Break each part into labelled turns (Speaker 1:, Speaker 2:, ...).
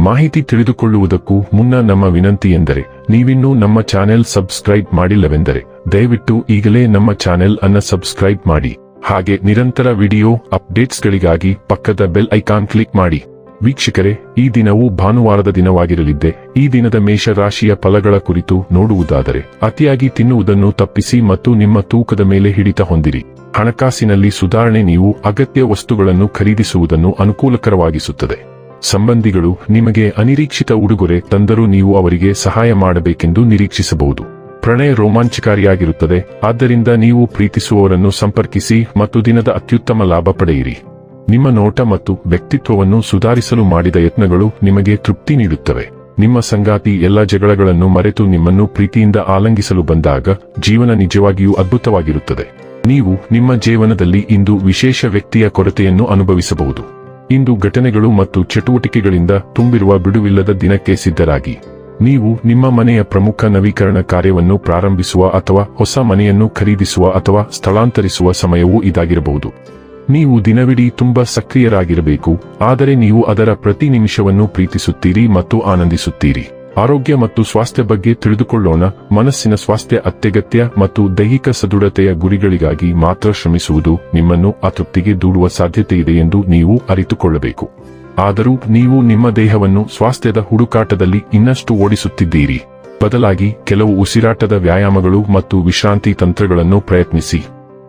Speaker 1: ಮಾಹಿತಿ ತಿಳಿದುಕೊಳ್ಳುವುದಕ್ಕೂ ಮುನ್ನ ನಮ್ಮ ವಿನಂತಿ ಎಂದರೆ, ನೀವಿನ್ನೂ ನಮ್ಮ ಚಾನೆಲ್ ಸಬ್ಸ್ಕ್ರೈಬ್ ಮಾಡಿಲ್ಲವೆಂದರೆ, ದಯವಿಟ್ಟು ಈಗಲೇ ನಮ್ಮ ಚಾನೆಲ್ ಅನ್ನ ಸಬ್ಸ್ಕ್ರೈಬ್ ಮಾಡಿ. ಹಾಗೆ ನಿರಂತರ ವಿಡಿಯೋ ಅಪ್ಡೇಟ್ಸ್ಗಳಿಗಾಗಿ ಪಕ್ಕದ ಬೆಲ್ ಐಕಾನ್ ಕ್ಲಿಕ್ ಮಾಡಿ. ವೀಕ್ಷಕರೇ, ಈ ದಿನವು ಭಾನುವಾರದ ದಿನವಾಗಿರಲಿದ್ದೆ. ಈ ದಿನದ ಮೇಷರಾಶಿಯ ಫಲಗಳ ಕುರಿತು ನೋಡುವುದಾದರೆ, ಅತಿಯಾಗಿ ತಿನ್ನುವುದನ್ನು ತಪ್ಪಿಸಿ ಮತ್ತು ನಿಮ್ಮ ತೂಕದ ಮೇಲೆ ಹಿಡಿತ ಹೊಂದಿರಿ. ಹಣಕಾಸಿನಲ್ಲಿ ಸುಧಾರಣೆ ನೀವು ಅಗತ್ಯ ವಸ್ತುಗಳನ್ನು ಖರೀದಿಸುವುದನ್ನು ಅನುಕೂಲಕರವಾಗಿಸುತ್ತದೆ. ಸಂಬಂಧಿಗಳು ನಿಮಗೆ ಅನಿರೀಕ್ಷಿತ ಉಡುಗೊರೆ ತಂದರೂ ನೀವು ಅವರಿಗೆ ಸಹಾಯ ಮಾಡಬೇಕೆಂದು ನಿರೀಕ್ಷಿಸಬಹುದು. ಪ್ರಣಯ ರೋಮಾಂಚಕಾರಿಯಾಗಿರುತ್ತದೆ, ಆದ್ದರಿಂದ ನೀವು ಪ್ರೀತಿಸುವವರನ್ನು ಸಂಪರ್ಕಿಸಿ ಮತ್ತು ದಿನದ ಅತ್ಯುತ್ತಮ ಲಾಭ ಪಡೆಯಿರಿ. ನಿಮ್ಮ ನೋಟ ಮತ್ತು ವ್ಯಕ್ತಿತ್ವವನ್ನು ಸುಧಾರಿಸಲು ಮಾಡಿದ ಯತ್ನಗಳು ನಿಮಗೆ ತೃಪ್ತಿ ನೀಡುತ್ತವೆ. ನಿಮ್ಮ ಸಂಗಾತಿ ಎಲ್ಲ ಜಗಳಗಳನ್ನು ಮರೆತು ನಿಮ್ಮನ್ನು ಪ್ರೀತಿಯಿಂದ ಆಲಂಗಿಸಲು ಬಂದಾಗ ಜೀವನ ನಿಜವಾಗಿಯೂ ಅದ್ಭುತವಾಗಿರುತ್ತದೆ. ನೀವು ನಿಮ್ಮ ಜೀವನದಲ್ಲಿ ಇಂದು ವಿಶೇಷ ವ್ಯಕ್ತಿಯ ಕೊರತೆಯನ್ನು ಅನುಭವಿಸಬಹುದು. ಇಂದು ಘಟನೆಗಳು ಮತ್ತು ಚಟುವಟಿಕೆಗಳಿಂದ ತುಂಬಿರುವ ಬಿಡುವಿಲ್ಲದ ದಿನಕ್ಕೆ ಸಿದ್ಧರಾಗಿ. ನೀವು ನಿಮ್ಮ ಮನೆಯ ಪ್ರಮುಖ ನವೀಕರಣ ಕಾರ್ಯವನ್ನು ಪ್ರಾರಂಭಿಸುವ ಅಥವಾ ಹೊಸ ಮನೆಯನ್ನು ಖರೀದಿಸುವ ಅಥವಾ ಸ್ಥಳಾಂತರಿಸುವ ಸಮಯವೂ ಇದಾಗಿರಬಹುದು. ನೀವು ದಿನವಿಡೀ ತುಂಬಾ ಸಕ್ರಿಯರಾಗಿರಬೇಕು, ಆದರೆ ನೀವು ಅದರ ಪ್ರತಿ ನಿಮಿಷವನ್ನು ಪ್ರೀತಿಸುತ್ತೀರಿ ಮತ್ತು ಆನಂದಿಸುತ್ತೀರಿ. ಆರೋಗ್ಯ ಮತ್ತು ಸ್ವಾಸ್ಥ್ಯ ಬಗ್ಗೆ ತಿಳಿದುಕೊಳ್ಳೋಣ, ಮನಸ್ಸಿನ ಸ್ವಾಸ್ಥ್ಯ ಅತ್ಯಗತ್ಯ ಮತ್ತು ದೈಹಿಕ ಸದೃಢತೆಯ ಗುರಿಗಳಿಗಾಗಿ ಮಾತ್ರ ಶ್ರಮಿಸುವುದು ನಿಮ್ಮನ್ನು ಅತೃಪ್ತಿಗೆ ದೂಡುವ ಸಾಧ್ಯತೆ ಇದೆ ಎಂದು ನೀವು ಅರಿತುಕೊಳ್ಳಬೇಕು. ಆದರೂ ನೀವು ನಿಮ್ಮ ದೇಹವನ್ನು ಸ್ವಾಸ್ಥ್ಯದ ಹುಡುಕಾಟದಲ್ಲಿ ಇನ್ನಷ್ಟು ಓಡಿಸುತ್ತಿದ್ದೀರಿ. ಬದಲಾಗಿ ಕೆಲವು ಉಸಿರಾಟದ ವ್ಯಾಯಾಮಗಳು ಮತ್ತು ವಿಶ್ರಾಂತಿ ತಂತ್ರಗಳನ್ನು ಪ್ರಯತ್ನಿಸಿ.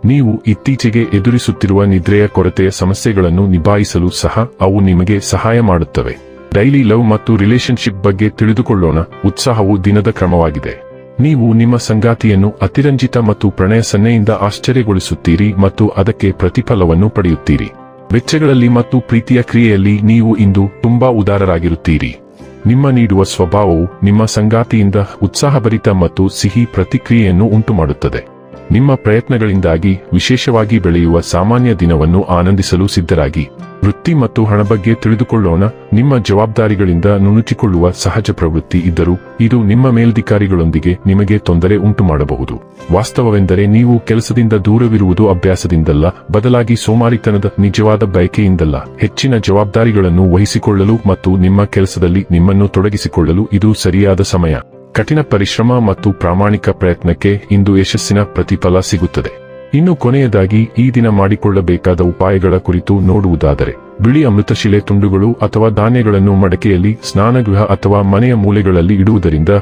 Speaker 1: ನೀವು ಇತ್ತೀಚೆಗೆ ಎದುರಿಸುತ್ತಿರುವ ನಿದ್ರೆಯ ಕೊರತೆಯ ಸಮಸ್ಯೆಗಳನ್ನು ನಿಭಾಯಿಸಲು ಸಹ ಅವು ನಿಮಗೆ ಸಹಾಯ ಮಾಡುತ್ತವೆ. ಡೈಲಿ ಲವ್ ಮತ್ತು ರಿಲೇಶನ್ಶಿಪ್ ಬಗ್ಗೆ ತಿಳಿದುಕೊಳ್ಳೋಣ. ಉತ್ಸಾಹವು ದಿನದ ಕ್ರಮವಾಗಿದೆ. ನೀವು ನಿಮ್ಮ ಸಂಗಾತಿಯನ್ನು ಅತಿರಂಜಿತ ಮತ್ತು ಪ್ರಣಯ ಸನ್ನೆಯಿಂದ ಆಶ್ಚರ್ಯಗೊಳಿಸುತ್ತೀರಿ ಮತ್ತು ಅದಕ್ಕೆ ಪ್ರತಿಫಲವನ್ನು ಪಡೆಯುತ್ತೀರಿ. ವೆಚ್ಚಗಳಲ್ಲಿ ಮತ್ತು ಪ್ರೀತಿಯ ಕ್ರಿಯೆಯಲ್ಲಿ ನೀವು ಇಂದು ತುಂಬಾ ಉದಾರರಾಗಿರುತ್ತೀರಿ. ನಿಮ್ಮ ನೀಡುವ ಸ್ವಭಾವವು ನಿಮ್ಮ ಸಂಗಾತಿಯಿಂದ ಉತ್ಸಾಹಭರಿತ ಮತ್ತು ಸಿಹಿ ಪ್ರತಿಕ್ರಿಯೆಯನ್ನು ಉಂಟುಮಾಡುತ್ತದೆ. ನಿಮ್ಮ ಪ್ರಯತ್ನಗಳಿಂದಾಗಿ ವಿಶೇಷವಾಗಿ ಬೆಳೆಯುವ ಸಾಮಾನ್ಯ ದಿನವನ್ನು ಆನಂದಿಸಲು ಸಿದ್ಧರಾಗಿ. ವೃತ್ತಿ ಮತ್ತು ಹಣ ಬಗ್ಗೆ ತಿಳಿದುಕೊಳ್ಳೋಣ. ನಿಮ್ಮ ಜವಾಬ್ದಾರಿಗಳಿಂದ ನುಣುಚಿಕೊಳ್ಳುವ ಸಹಜ ಪ್ರವೃತ್ತಿ ಇದ್ದರೂ, ಇದು ನಿಮ್ಮ ಮೇಲ್ಧಿಕಾರಿಗಳೊಂದಿಗೆ ನಿಮಗೆ ತೊಂದರೆ ಉಂಟು ಮಾಡಬಹುದು ವಾಸ್ತವವೆಂದರೆ ನೀವು ಕೆಲಸದಿಂದ ದೂರವಿರುವುದು ಅಭ್ಯಾಸದಿಂದಲ್ಲ, ಬದಲಾಗಿ ಸೋಮಾರಿತನದ ನಿಜವಾದ ಬಯಕೆಯಿಂದಲ್ಲ. ಹೆಚ್ಚಿನ ಜವಾಬ್ದಾರಿಗಳನ್ನು ವಹಿಸಿಕೊಳ್ಳಲು ಮತ್ತು ನಿಮ್ಮ ಕೆಲಸದಲ್ಲಿ ನಿಮ್ಮನ್ನು ತೊಡಗಿಸಿಕೊಳ್ಳಲು ಇದು ಸರಿಯಾದ ಸಮಯ. ಕಠಿಣ ಪರಿಶ್ರಮ ಮತ್ತು ಪ್ರಾಮಾಣಿಕ ಪ್ರಯತ್ನಕ್ಕೆ ಇಂದು ಯಶಸ್ಸಿನ ಪ್ರತಿಫಲ ಸಿಗುತ್ತದೆ. ಇನ್ನು ಕೊನೆಯದಾಗಿ ಈ ದಿನ ಮಾಡಿಕೊಳ್ಳಬೇಕಾದ ಉಪಾಯಗಳ ಕುರಿತು ನೋಡುವುದಾದರೆ ಬಿಳಿ ಅಮೃತಶಿಲೆ ತುಂಡುಗಳು ಅಥವಾ ಧಾನ್ಯಗಳನ್ನು ಮಡಕೆಯಲ್ಲಿ, ಸ್ನಾನಗೃಹ ಅಥವಾ ಮನೆಯ ಮೂಲೆಗಳಲ್ಲಿ ಇಡುವುದರಿಂದ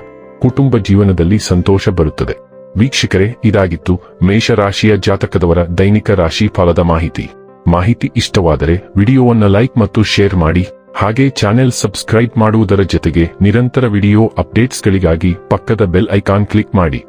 Speaker 1: ಕುಟುಂಬ ಜೀವನದಲ್ಲಿ ಸಂತೋಷ ಬರುತ್ತದೆ. ವೀಕ್ಷಕರೇ, ಇದಾಗಿತ್ತು ಮೇಷರಾಶಿಯ ಜಾತಕದವರ ದೈನಿಕ ರಾಶಿ ಫಲದ ಮಾಹಿತಿ. ಮಾಹಿತಿ ಇಷ್ಟವಾದರೆ ವಿಡಿಯೋವನ್ನು ಲೈಕ್ ಮತ್ತು ಶೇರ್ ಮಾಡಿ, ಹಾಗೆ ಚಾನೆಲ್ ಸಬ್ಸ್ಕ್ರೈಬ್ ಮಾಡುವುದರ ಜೊತೆಗೆ ನಿರಂತರ ವಿಡಿಯೋ ಅಪ್ಡೇಟ್ಸ್ಗಳಿಗಾಗಿ ಪಕ್ಕದ ಬೆಲ್ ಐಕಾನ್ ಕ್ಲಿಕ್ ಮಾಡಿ.